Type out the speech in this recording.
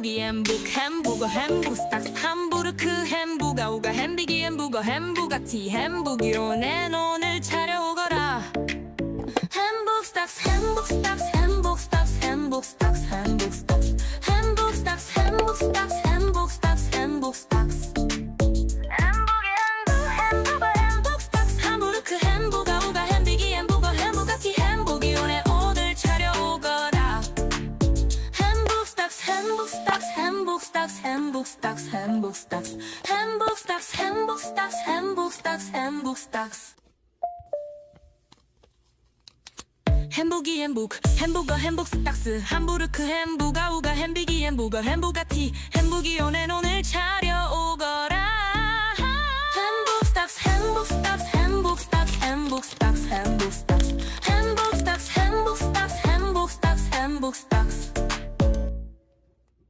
햄부기 햄북 햄버거 햄북 스탁스 함부르크 햄부가 우가 햄비기 햄부거 햄부가티 햄부기로 내 오늘 차려오거라. 햄북 스탁스 햄북 스탁스 햄북 스탁스 햄북 스탁스 햄북 스탁스 햄북 스탁스 햄북 스탁스 햄북 스탁스 햄북 스탁스 스 햄버거 스탁스 햄버기 햄북 햄버거 햄북 스탁스. 함부르크 햄부가 우가 햄비기 햄버거 햄버거티. 햄버기 오네 오늘 차려오거라. 스탁스 햄북 스탁스 햄북 스탁스 햄북 스탁스 햄북 스탁스